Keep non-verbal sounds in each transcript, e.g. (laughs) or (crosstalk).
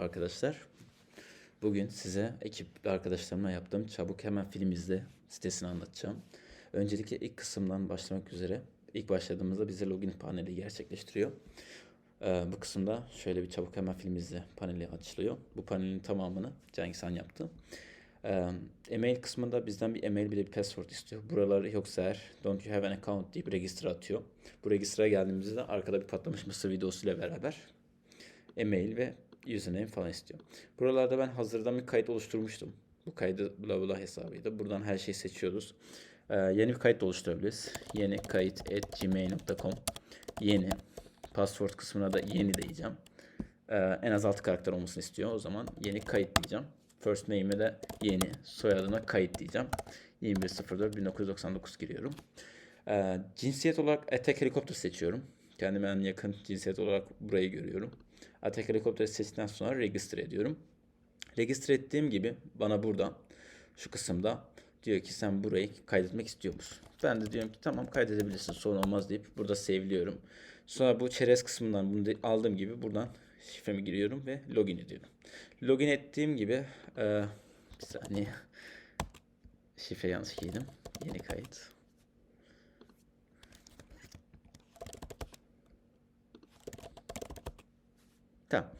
Arkadaşlar, bugün size ekip arkadaşlarımla yaptığım Çabuk Hemen Film İzle sitesini anlatacağım. Öncelikle ilk kısımdan başlamak üzere. İlk başladığımızda bize login paneli gerçekleştiriyor. Ee, bu kısımda şöyle bir Çabuk Hemen Film İzle paneli açılıyor. Bu panelin tamamını Cengiz Han yaptı. Ee, email kısmında bizden bir email bir de bir password istiyor. Buraları yoksa eğer don't you have an account deyip register atıyor. Bu register'a geldiğimizde arkada bir patlamış mısır videosuyla beraber e-mail ve username falan istiyor. Buralarda ben hazırdan bir kayıt oluşturmuştum. Bu kaydı bla bla hesabıydı. Buradan her şeyi seçiyoruz. Ee, yeni bir kayıt oluşturabiliriz. Yeni kayıt at gmail.com Yeni. Password kısmına da yeni diyeceğim. Ee, en az 6 karakter olmasını istiyor. O zaman yeni kayıt diyeceğim. First name'e de yeni. Soyadına kayıt diyeceğim. 21.04.1999 giriyorum. Ee, cinsiyet olarak Attack Helicopter seçiyorum. Kendime en yakın cinsiyet olarak burayı görüyorum. Attack Helicopter'ı seçtikten sonra register ediyorum. Register ettiğim gibi bana burada şu kısımda diyor ki sen burayı kaydetmek istiyor musun? Ben de diyorum ki tamam kaydedebilirsin sorun olmaz deyip burada save'liyorum. Sonra bu çerez kısmından bunu aldığım gibi buradan şifremi giriyorum ve login ediyorum. Login ettiğim gibi eee, bir saniye şifre yanlış girdim. Yeni kayıt. Tamam.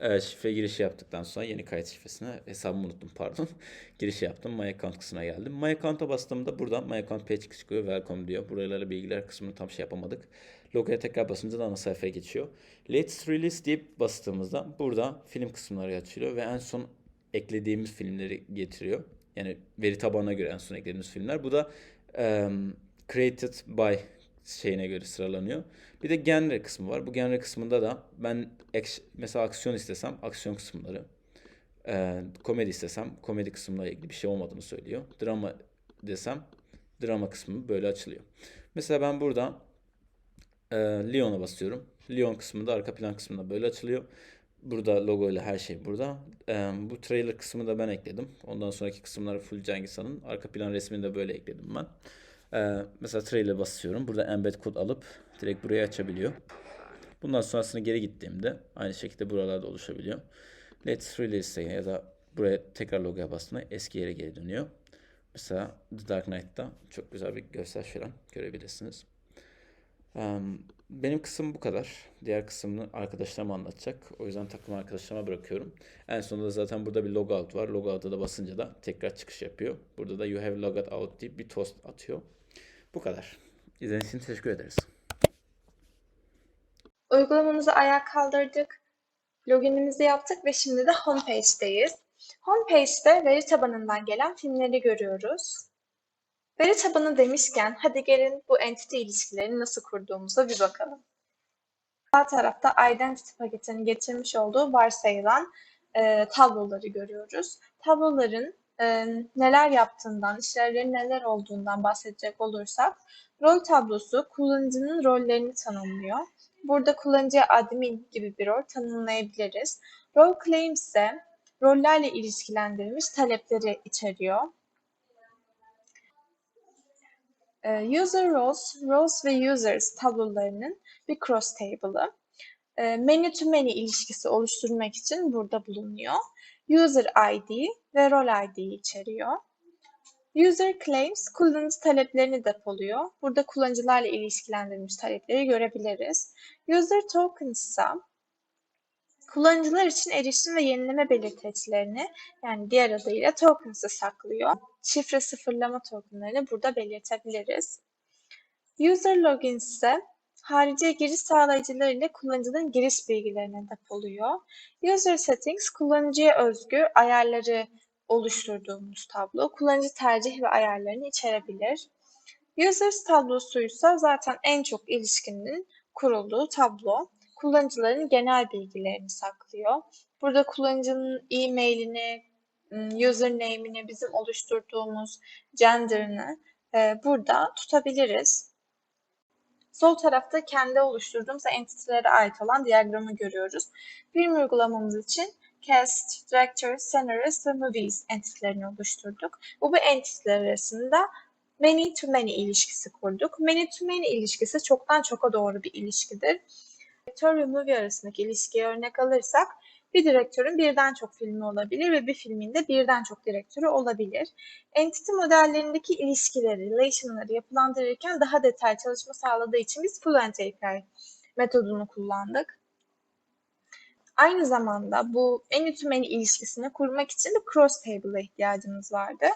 Ee, şifre girişi yaptıktan sonra yeni kayıt şifresine hesabımı unuttum pardon. (laughs) Giriş yaptım. My account kısmına geldim. My account'a bastığımda buradan My account page çıkıyor. Welcome diyor. Buralarla bilgiler kısmını tam şey yapamadık. Logoya tekrar basınca da ana sayfaya geçiyor. Let's release deyip bastığımızda burada film kısımları açılıyor ve en son eklediğimiz filmleri getiriyor. Yani veri tabanına göre en son eklediğimiz filmler. Bu da em, created by şeyine göre sıralanıyor. Bir de genre kısmı var. Bu genre kısmında da ben mesela aksiyon istesem aksiyon kısımları, e, komedi istesem komedi kısmıyla ilgili bir şey olmadığını söylüyor. Drama desem drama kısmı böyle açılıyor. Mesela ben burada e, Leon'a basıyorum. Leon kısmında arka plan kısmında böyle açılıyor. Burada logo ile her şey burada. E, bu trailer kısmı da ben ekledim. Ondan sonraki kısımları full Cengiz Han'ın. Arka plan resmini de böyle ekledim ben. Ee, mesela trailer basıyorum. Burada embed kod alıp direkt buraya açabiliyor. Bundan sonrasını geri gittiğimde aynı şekilde buralarda oluşabiliyor. Let's release ya da buraya tekrar logoya bastığında eski yere geri dönüyor. Mesela The Dark Knight'ta çok güzel bir görsel şölen görebilirsiniz. Benim kısım bu kadar. Diğer kısmını arkadaşlarım anlatacak. O yüzden takım arkadaşlarıma bırakıyorum. En sonunda zaten burada bir logout var. Logout'a da basınca da tekrar çıkış yapıyor. Burada da you have logged out deyip bir toast atıyor. Bu kadar. İzlediğiniz için teşekkür ederiz. Uygulamamızı ayağa kaldırdık. Loginimizi yaptık ve şimdi de homepage'deyiz. Homepage'de veri tabanından gelen filmleri görüyoruz. Veri tabanı demişken hadi gelin bu entity ilişkilerini nasıl kurduğumuza bir bakalım. Sağ tarafta identity paketinin getirmiş olduğu varsayılan e, tabloları görüyoruz. Tabloların e, neler yaptığından, işlevlerin neler olduğundan bahsedecek olursak, rol tablosu kullanıcının rollerini tanımlıyor. Burada kullanıcıya admin gibi bir rol tanımlayabiliriz. Role claim ise rollerle ilişkilendirilmiş talepleri içeriyor. User roles, roles ve users tablolarının bir cross table'ı. Ee, Many to many ilişkisi oluşturmak için burada bulunuyor. User ID ve role ID içeriyor. User claims kullanıcı taleplerini depoluyor. Burada kullanıcılarla ilişkilendirilmiş talepleri görebiliriz. User tokens ise kullanıcılar için erişim ve yenileme belirteçlerini yani diğer adıyla tokens'ı saklıyor. Şifre sıfırlama tokenlarını burada belirtebiliriz. User logins ise harici giriş sağlayıcılar ile kullanıcının giriş bilgilerini depoluyor. User settings kullanıcıya özgü ayarları oluşturduğumuz tablo kullanıcı tercih ve ayarlarını içerebilir. Users tablosuysa zaten en çok ilişkinin kurulduğu tablo. Kullanıcıların genel bilgilerini saklıyor. Burada kullanıcının e-mailini, username'ini, bizim oluşturduğumuz gender'ını e, burada tutabiliriz. Sol tarafta kendi oluşturduğumuz entity'lere ait olan diyagramı görüyoruz. Film uygulamamız için cast, director, scenarist ve movies entity'lerini oluşturduk. Bu bu entity'ler arasında many to many ilişkisi kurduk. Many to many ilişkisi çoktan çoka doğru bir ilişkidir. Director ve movie arasındaki ilişkiye örnek alırsak bir direktörün birden çok filmi olabilir ve bir filmin de birden çok direktörü olabilir. Entity modellerindeki ilişkileri, relation'ları yapılandırırken daha detaylı çalışma sağladığı için biz Fluent API metodunu kullandık. Aynı zamanda bu en to many ilişkisini kurmak için de cross table'a ihtiyacımız vardı.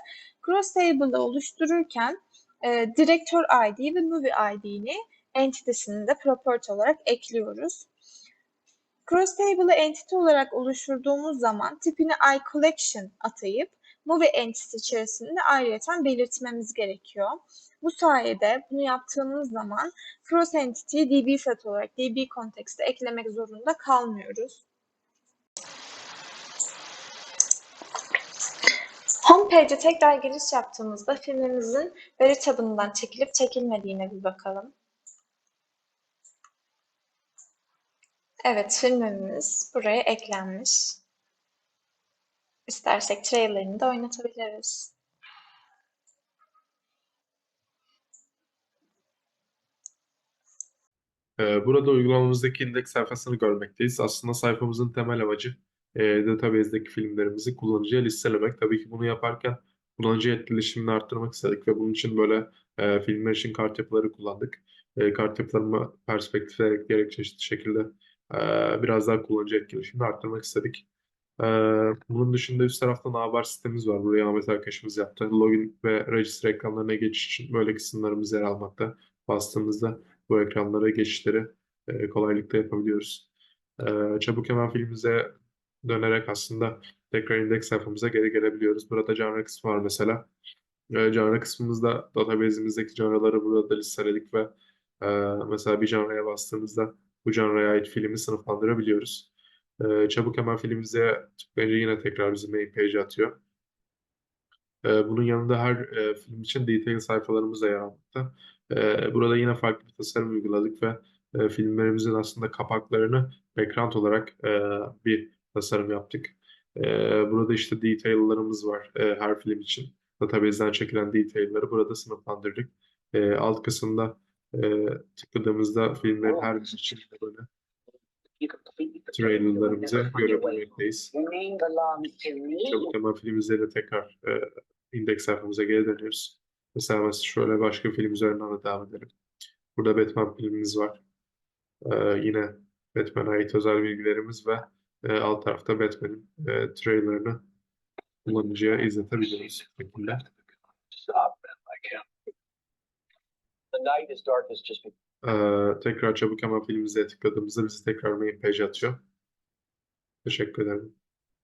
Cross table'ı oluştururken e, direktör ID ve movie ID'ni entity'sini de property olarak ekliyoruz. Cross table'ı entity olarak oluşturduğumuz zaman tipini iCollection atayıp movie entity içerisinde ayrıyeten belirtmemiz gerekiyor. Bu sayede bunu yaptığımız zaman cross entity'yi DB set olarak DB kontekste eklemek zorunda kalmıyoruz. Homepage'e tekrar giriş yaptığımızda filmimizin veri tabanından çekilip çekilmediğine bir bakalım. Evet, filmimiz buraya eklenmiş. İstersek trailerini de oynatabiliriz. Ee, Burada uygulamamızdaki indeks sayfasını görmekteyiz. Aslında sayfamızın temel amacı e, database'deki filmlerimizi kullanıcıya listelemek. Tabii ki bunu yaparken kullanıcı etkileşimini arttırmak istedik ve bunun için böyle e, filmler için kart yapıları kullandık. E, kart yapılarını perspektife ekleyerek çeşitli şekilde biraz daha kullanıcı etkileşimini arttırmak istedik. E, bunun dışında üst tarafta navbar sistemimiz var. Buraya Ahmet arkadaşımız yaptı. Login ve register ekranlarına geçiş için böyle kısımlarımız yer almakta. Bastığımızda bu ekranlara geçişleri e, kolaylıkla yapabiliyoruz. E, çabuk hemen filmimize dönerek aslında tekrar indeks sayfamıza geri gelebiliyoruz. Burada genre kısmı var mesela. Genre kısmımızda database'imizdeki genre'ları burada da listeledik ve e, mesela bir genre'ye bastığımızda bu genre'ye ait filmi sınıflandırabiliyoruz. E, çabuk hemen filmimize tıklayınca yine tekrar bizi main page'e atıyor. E, bunun yanında her e, film için detail sayfalarımız da yer almakta. E, burada yine farklı bir tasarım uyguladık ve e, filmlerimizin aslında kapaklarını background olarak e, bir tasarım yaptık. E, burada işte detail'larımız var e, her film için. Database'den çekilen detail'ları burada sınıflandırdık. E, alt kısımda e, tıkladığımızda filmlerin her için böyle trailerlarımızı görebilmekteyiz. Çabuk hemen filmimize de tekrar e, indeks sayfamıza geri dönüyoruz. Mesela, mesela şöyle başka film üzerinden de devam edelim. Burada Batman filmimiz var. E, yine Batman'a ait özel bilgilerimiz ve e, alt tarafta Batman'in e, trailerını kullanıcıya izletebiliyoruz bu şekilde. E, tekrar çabuk hemen filmimize tıkladığımızda bizi tekrar main page atıyor. Teşekkür ederim.